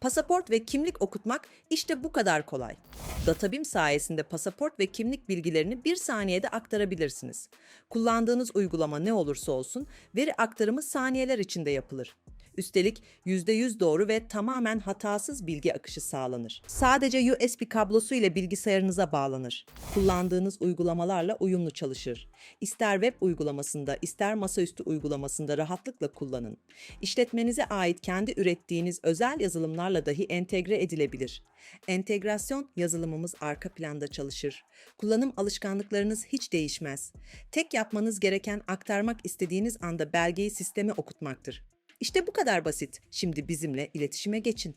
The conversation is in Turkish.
Pasaport ve kimlik okutmak işte bu kadar kolay. Databim sayesinde pasaport ve kimlik bilgilerini bir saniyede aktarabilirsiniz. Kullandığınız uygulama ne olursa olsun veri aktarımı saniyeler içinde yapılır. Üstelik %100 doğru ve tamamen hatasız bilgi akışı sağlanır. Sadece USB kablosu ile bilgisayarınıza bağlanır. Kullandığınız uygulamalarla uyumlu çalışır. İster web uygulamasında, ister masaüstü uygulamasında rahatlıkla kullanın. İşletmenize ait kendi ürettiğiniz özel yazılımlarla dahi entegre edilebilir. Entegrasyon yazılımımız arka planda çalışır. Kullanım alışkanlıklarınız hiç değişmez. Tek yapmanız gereken aktarmak istediğiniz anda belgeyi sisteme okutmaktır. İşte bu kadar basit. Şimdi bizimle iletişime geçin.